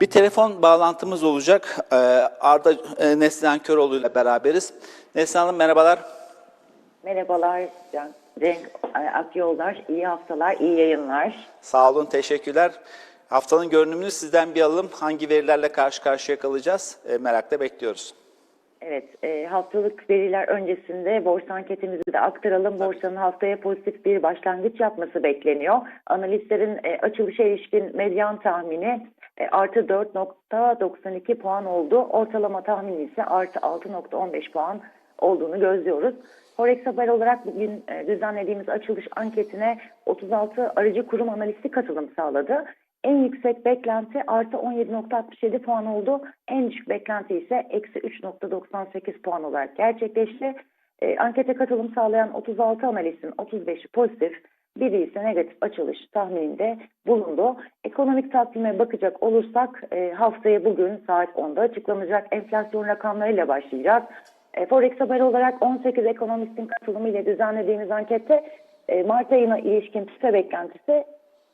Bir telefon bağlantımız olacak. Ee, Arda e, Neslihan Köroğlu ile beraberiz. Neslihan Hanım merhabalar. Merhabalar Can, Cenk Akyollar, iyi haftalar, iyi yayınlar. Sağ olun, teşekkürler. Haftanın görünümünü sizden bir alalım. Hangi verilerle karşı karşıya kalacağız? E, merakla bekliyoruz. Evet, e, haftalık veriler öncesinde borsa anketimizi de aktaralım. Borsanın haftaya pozitif bir başlangıç yapması bekleniyor. Analistlerin e, açılışa ilişkin medyan tahmini e, artı 4.92 puan oldu. Ortalama tahmini ise artı 6.15 puan olduğunu gözlüyoruz. Forex Haber olarak bugün e, düzenlediğimiz açılış anketine 36 aracı kurum analisti katılım sağladı. En yüksek beklenti artı 17.67 puan oldu. En düşük beklenti ise eksi 3.98 puan olarak gerçekleşti. E, ankete katılım sağlayan 36 analistin 35'i pozitif, biri ise negatif açılış tahmininde bulundu. Ekonomik takvime bakacak olursak e, haftaya bugün saat 10'da açıklanacak enflasyon rakamlarıyla başlayacağız. E, Forex Haber olarak 18 ekonomistin katılımıyla düzenlediğimiz ankette e, Mart ayına ilişkin tüfe beklentisi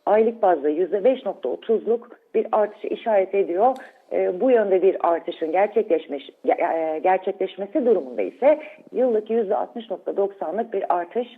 aylık bazda %5.30'luk bir artışı işaret ediyor. E, bu yönde bir artışın gerçekleşmiş, e, gerçekleşmesi durumunda ise yıllık %60.90'lık bir artış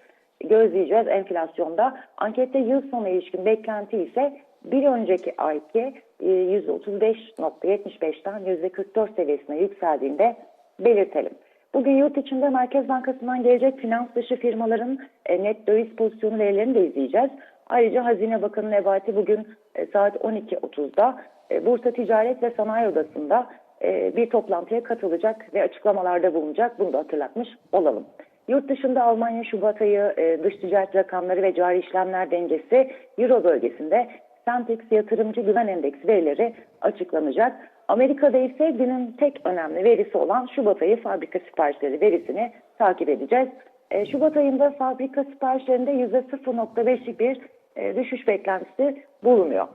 gözleyeceğiz enflasyonda. Ankette yıl sonu ilişkin beklenti ise bir önceki ayki e, %35.75'ten %44 seviyesine yükseldiğinde belirtelim. Bugün yurt içinde Merkez Bankası'ndan gelecek finans dışı firmaların e, net döviz pozisyonu verilerini de izleyeceğiz. Ayrıca Hazine Bakanı Nebati bugün e, saat 12.30'da e, Bursa Ticaret ve Sanayi Odası'nda e, bir toplantıya katılacak ve açıklamalarda bulunacak. Bunu da hatırlatmış olalım. Yurt dışında Almanya Şubat ayı e, dış ticaret rakamları ve cari işlemler dengesi Euro bölgesinde Centix yatırımcı güven endeksi verileri açıklanacak. Amerika'da ise günün tek önemli verisi olan Şubat ayı fabrika siparişleri verisini takip edeceğiz. E, Şubat ayında fabrika siparişlerinde %0.5'lik bir e, düşüş beklentisi bulunuyor.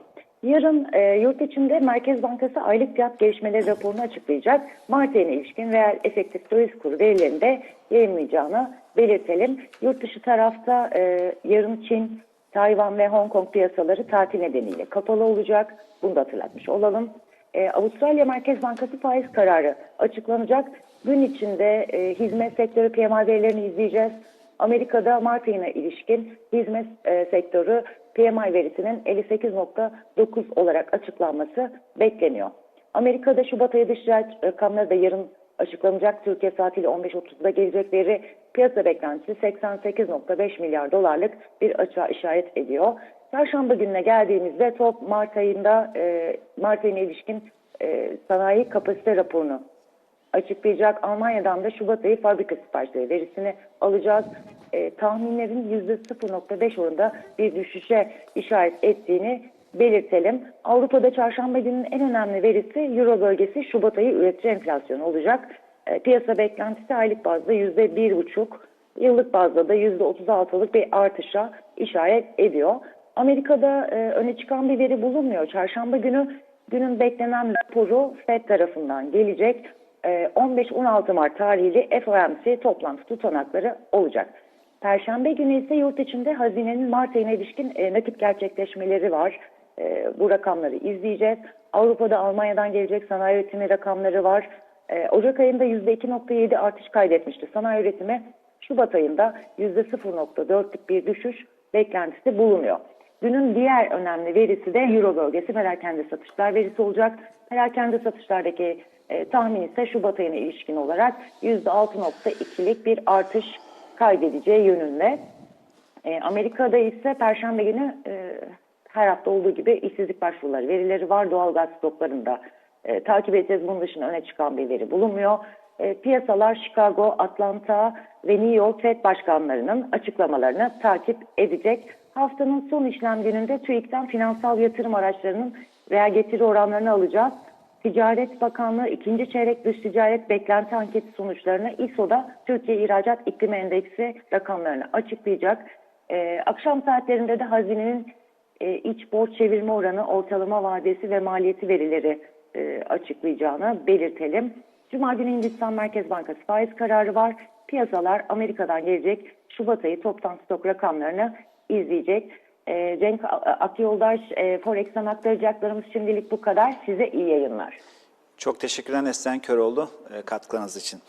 Yarın e, yurt içinde Merkez Bankası aylık fiyat gelişmeleri raporunu açıklayacak. Mart ayına ilişkin reel efektif döviz kuru verilerini de yayınlayacağını belirtelim. Yurt dışı tarafta e, yarın Çin, Tayvan ve Hong Kong piyasaları tatil nedeniyle kapalı olacak. Bunu da hatırlatmış olalım. E, Avustralya Merkez Bankası faiz kararı açıklanacak. Gün içinde e, hizmet sektörü PMI verilerini izleyeceğiz. Amerika'da Mart ayına ilişkin hizmet e, sektörü PMI verisinin 58.9 olarak açıklanması bekleniyor. Amerika'da Şubat ayı dış ticaret rakamları da yarın açıklanacak. Türkiye saatiyle 15.30'da gelecek veri piyasa beklentisi 88.5 milyar dolarlık bir açığa işaret ediyor. Çarşamba gününe geldiğimizde TOP Mart ayında e, Mart ayına ilişkin e, sanayi kapasite raporunu açıklayacak. Almanya'dan da Şubat ayı fabrika siparişleri verisini alacağız. E, tahminlerin %0.5 oranında bir düşüşe işaret ettiğini belirtelim. Avrupa'da çarşamba gününün en önemli verisi Euro bölgesi Şubat ayı üretici enflasyonu olacak. E, piyasa beklentisi aylık bazda %1,5, yıllık bazda da %36'lık bir artışa işaret ediyor. Amerika'da e, öne çıkan bir veri bulunmuyor. Çarşamba günü günün beklenen raporu FED tarafından gelecek. E, 15-16 Mart tarihli FOMC toplantı tutanakları olacak. Perşembe günü ise yurt içinde hazinenin Mart ayına ilişkin e, nakit gerçekleşmeleri var. E, bu rakamları izleyeceğiz. Avrupa'da Almanya'dan gelecek sanayi üretimi rakamları var. E, Ocak ayında %2.7 artış kaydetmişti. Sanayi üretimi Şubat ayında %0.4'lük bir düşüş beklentisi bulunuyor. Günün diğer önemli verisi de Euro bölgesi perakende satışlar verisi olacak. Perakende satışlardaki e, tahmin ise Şubat ayına ilişkin olarak %6.2'lik bir artış kaydedeceği yönünde. E, Amerika'da ise Perşembe günü e, her hafta olduğu gibi işsizlik başvuruları verileri var. Doğalgaz stoklarında e, takip edeceğiz. Bunun dışında öne çıkan bir veri bulunmuyor. E, piyasalar Chicago, Atlanta ve New York Fed başkanlarının açıklamalarını takip edecek. Haftanın son işlem gününde TÜİK'ten finansal yatırım araçlarının reel getiri oranlarını alacağız. Ticaret Bakanlığı ikinci çeyrek dış ticaret beklenti anketi sonuçlarını İSO'da Türkiye İhracat İklimi Endeksi rakamlarını açıklayacak. Ee, akşam saatlerinde de hazinenin e, iç borç çevirme oranı, ortalama vadesi ve maliyeti verileri e, açıklayacağını belirtelim. Cuma günü Hindistan Merkez Bankası faiz kararı var. Piyasalar Amerika'dan gelecek Şubat ayı toptan stok rakamlarını izleyecek. E, Cenk Akyoldaş, e, Forex'ten aktaracaklarımız şimdilik bu kadar. Size iyi yayınlar. Çok teşekkürler Neslihan Köroğlu e, katkılarınız için.